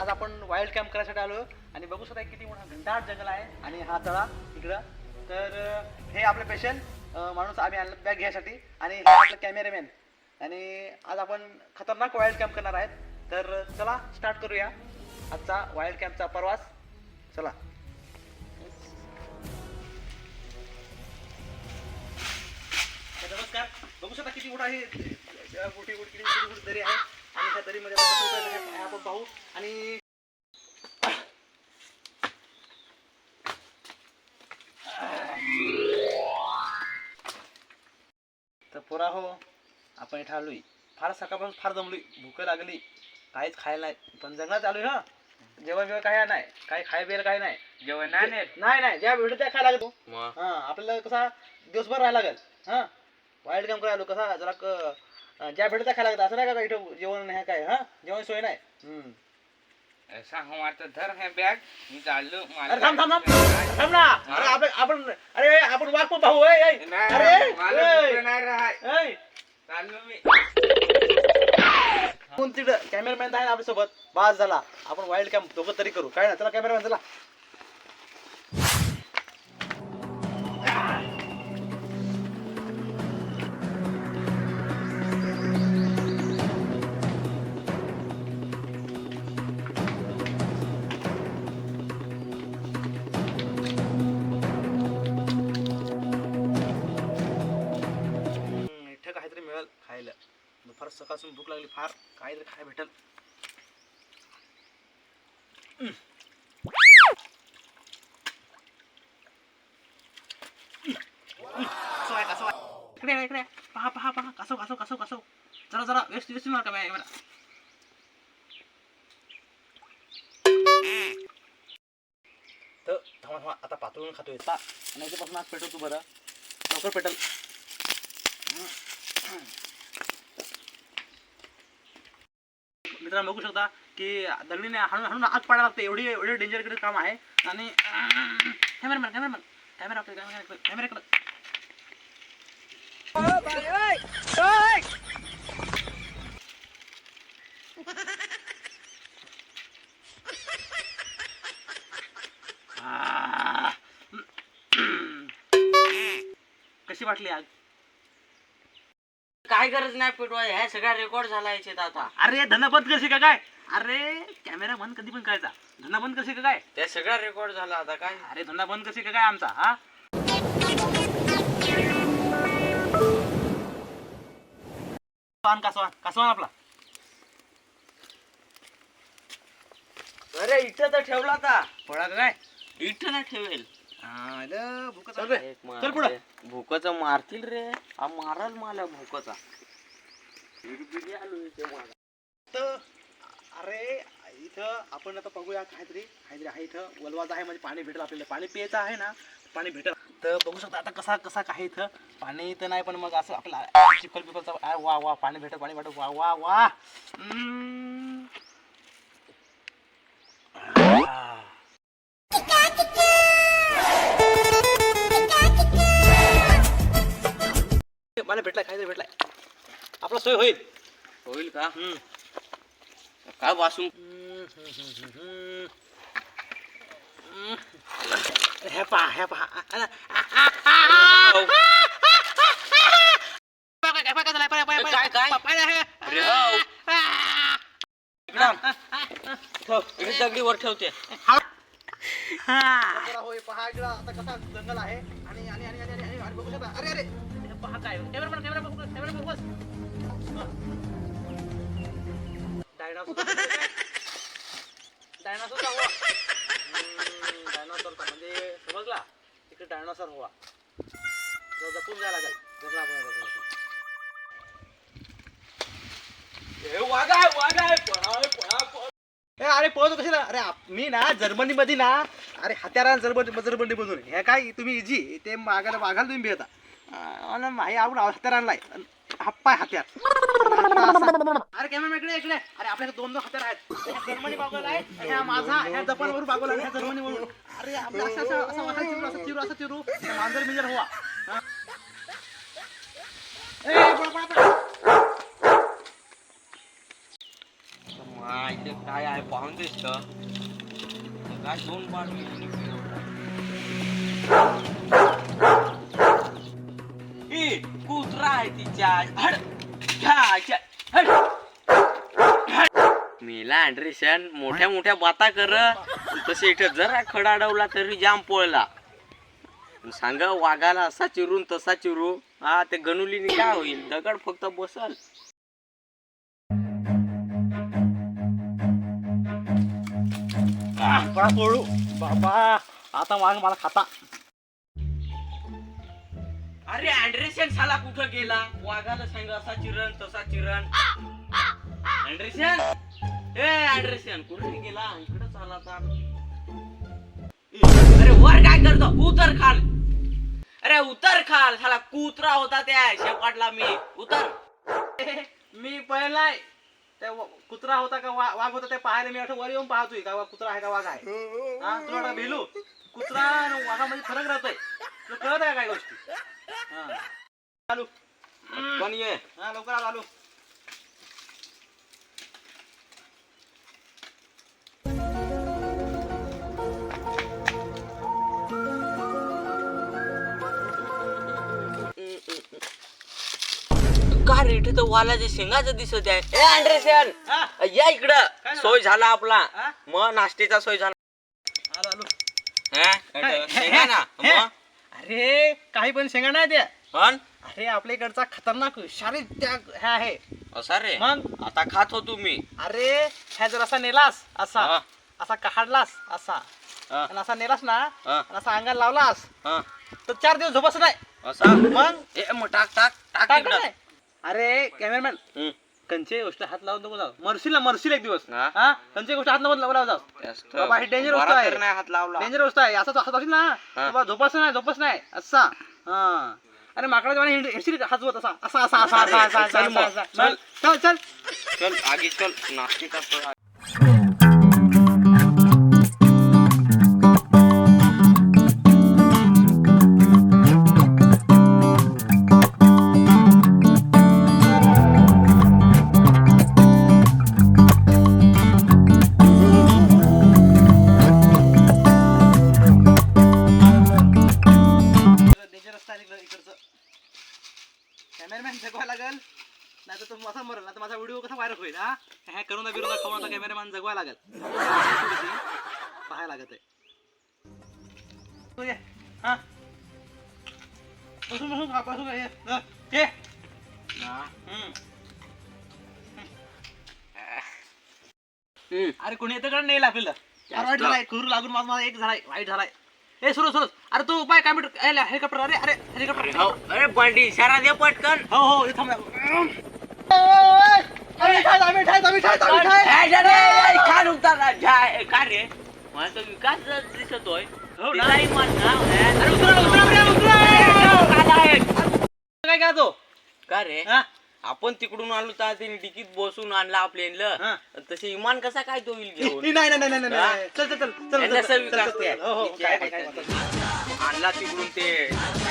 आज आपण wild camp करायसाठी आलो आणि बघू शकता किती मोठा घंटाट जंगल आहे आणि हा तळा इकडं. तर हे आपले पेशंट माणूस आम्ही आणलं बॅग घ्यायसाठी आणि हे आपले कॅमेरामॅन आणि आज आपण खतरनाक वाईल्ड कॅम्प करणार आहेत. तर चला स्टार्ट करूया. आजचा वाईल्ड कॅम्पचा प्रवास. चला. नमस्कार. बघू शकता किती मोठा आहे मोठी मोठी किती मोठी दरी आहे. आणि त्या दरीमध्ये आपण हे पाहू. आणि तर पोरा हो आपण इथं आलोय. फार सकाळपासून फार जमलोय भूक लागली. काहीच खायला नाही. पण जंगलात आलोय हा. जेवण बिवण काय नाही. काही खाय बिल काय नाही. जेवण नाही. नाही नाही. ज्या भेटत त्या खायला लागतो. मग? हा आपल्याला कसा दिवसभर राहायला लागेल. हा? वाईल्ड कॅम्प करायला कसा जरा ज्या भेटत त्या खायला लागतं असं नाही का इथं जेवण नाही काय हा? जेवण सोय नाही? हम्म. धर हे बॅग मी चाललो अरे थांब थांब थांब. थांब ना. अरे आपण आपण अरे आपण वाघ पण भाऊ. अरे मला ऐ, भूक नाही राहाय ऐ. चाललो मी. कोण कॅमेरामॅन आहे ना आपल्यासोबत. बास झाला. आपण वाईल्ड कॅम्प दोघं तरी करू. काय ना चला कॅमेरामॅन चला. मिळेल खायला. दुपार सकाळपासून भूक लागली फार. काहीतरी खाय भेटल. इकडे इकडे पहा पहा पहा. कसं कसो कसो कसो. जरा जरा. व्यस्त व्यस्त मार का मला तर थांबा थांबा. आता पातळून खातोय. नाही आणि याच्यापासून आज पेटव तू बरं. लवकर पेटल. मित्रांनो बघू शकता की दगडीने हाणून हाणून आग पाडायला लागते. एवढी एवढी डेंजर काम आहे. आणि कॅमेरामॅन कॅमेरामॅन कॅमेरा आपल्या कॅमेरा कॅमेराकडे कशी वाटली आग काय गरज नाही पेटवा ह्या सगळ्या रेकॉर्ड झाला याच्यात आता. अरे धन बंद करशी का काय? अरे कॅमेरा बंद कधी पण करायचा धंदा बंद करशी का काय? त्या सगळा रेकॉर्ड झाला आता काय? अरे धंदा बंद करशी का काय आमचा हा? कासवान कासवान कासवान आपला? अरे इथं तर ठेवला आता. पळा का काय? इथं नाही ठेवेल. आलं, चालू आहे. एक चल पुढं. मारते. भुकाचा मारतील रे हा माराल मला भुकाचा आलो इथे मला. तर अरे इथं आपण आता बघूया काहीतरी काहीतरी आहे इथं वलवाचा आहे म्हणजे पाणी भेटेल आपल्याला पाणी प्यायचं आहे ना पाणी भेटेल तर बघू शकता आता कसा कसा काय इथं पाणी तर नाही पण मग असं आपल्याला चिखल पिखलचा आ, वा वा पाणी भेटेल पाणी भेटेल वा वा वा हम्म. मला भेटलाय काहीतरी भेटलाय. आपला सोय होईल. होईल का? हम्म. काय वासून? हे पहा हे पहा. काय, काय? अरे हो. दगडी वर ठेवते. होय पहा इकडं. आता कसा जंगल आहे. आणि आणि आणि आणि आणि- आणि आणि बघू शकता. अरे अरे. हा काय? कॅमेरा कॅमेरा बघू कॅमेरा बघू बस. डायनासोर डायनासोर हवा डायनासोर म्हणजे समजला? तिकडे डायनासोर हवा जरा जपून जायला लागेल जंगलामध्ये ए अरे पळतो कशाला? अरे मी ना जर्मनीमध्ये ना अरे हत्यारा जर्मनी जर्मनी मधून हे काय तुम्ही इजी ते मागायला मागायला तुम्ही भेटा. आपण हत्यार आणलाय हप्पाय हत्यार. अरे कॅमेरा इकडे इकडे. अरे आपल्याकडे दोन दोन हत्यार आहेत. एक जर्मनी बागवला आहे माझा ह्या जपानवरून बागवला आहे, ह्या जर्मनी वरून. अरे आपलं असं असं असं असं चिरू असं चिरू असं चिरू. ते मांजर मिंजर हवा. ए, पळा, पळा, पळा. इथे काय आहे? पाहून देस का काय दोन बार आहे तिच्या घ्या, मेला अँड्रेशन मोठ्या मोठ्या बाता कर. तसे इथं जरा खडा अडवला तरी जाम पळला. सांगा वाघाला असा चिरून तसा चिरू हा ते गणुलीने काय होईल? दगड फक्त बसल. बाबा आता वाघ मला खाता. अरे अँड्रेशन साला कुठं गेला वाघाला सांग असा चिरण तसा चिरण. अँड्रेशन ए अँड्रेशन कुठे गेला? इकडे चाला आता अरे वर काय करतो? उतर खाल. अरे उतर खाल. साला कुत्रा होता त्या शेपाटला मी. उतर. मी पहिलाय त्या व- कुत्रा होता का वा- वाघ होता ते पाहायला मी वाटतं वर येऊन पाहतोय का कुत्रा आहे का वाघ आहे? हा तुला भिलू? कुत्रा आणि वाघामध्ये फरक राहतोय. तुला कळत आहे काय गोष्टी. आलू पण ये? हा लवकर आलो आलू. का रेट तर वालाच्या शेंगाचं दिसत आहे? ए अँड्रेशन हा. या इकडं? सोय झाला आपला. हा? मग नाश्त्याचा सोय झाला. आलो आलो. हा? काय? शेंगा ना? मग अरे काही पण शेंगा नाही द्या पण? अरे आपल्या इकडचा खतरनाक शारीर त्याग ह्या आहे. असा रे? मग? आता खात होतो मी. अरे ह्या जर असा नेलास असा हा, असा काढलास असा हा, आणि असा नेलास ना हा, आणि असा अंगाला लावलास हा. तर चार दिवस झोपच नाही. असा? मग? ए मग टाक टाक टाक. नाही. अरे कॅमेरामॅन हम्म. कंचे गोष्ट हात लावून नको जाऊ मरशील मरशील एक दिवस. हा? हा? कंचे गोष्ट हात लावून लावून जाऊ जास्त. बाबा, हे dangerous बरा आहे. तर नाही हात लावला. डेंजर गोष्ट आहे. असं हात लावशील ना? हा. बाबा झोपच नाही झोपच नाही. असा. हा. अरे माकडा जेव्हा हिंडशील हात जोत असा असा असा असा असा असा असा चल मग, असा, असा. चल. चल आगे चल. नाश्त्याचा सोय लागल. नाही तर तो माझा मरल नाही तर माझा व्हिडिओ कसा व्हायरल होईल हा? ह्या करून बिरोधा खाऊन कॅमेरामॅन जगवा लागल. पाहायला लागत आहे. हा? बसून बसून खा बसून खा, ये. अरे कोणी येतं का? नाही लागलं. अरे वाईट झालाय करू लागून माझा माझा एक झालाय वाईट झालाय. ए सुरू सुरू अरे तू पाय काय मिनिट हेलिकॉप्टर अरे अरे हेलिकॉप्टर हो अरे बंडी इशारा दे पटकन हो हो इथं थांब आम्ही ठाय आम्ही ठाय आम्ही ठाय आम्ही ठाय ए, जा रे, ए, खान उतारला जा ए, का रे माझा विकास जर दिसतोय हो ना. तिलाही मन नाव आहे. अरे उतरा उतरा उतरा उतरा काला आहे. काय काय तो का रे हा आपण तिकडून आलो तर त्याने डिकीत बसून आणला आपल्या हा. तसे इमान कसा काय तो येईल घेऊन? नाही नाही नाही नाही नाही चल चल चल चल यांना चल सर विकास चल ते. चल. हो हो ठीक काय आहे, काय. आणला तिकडून ते.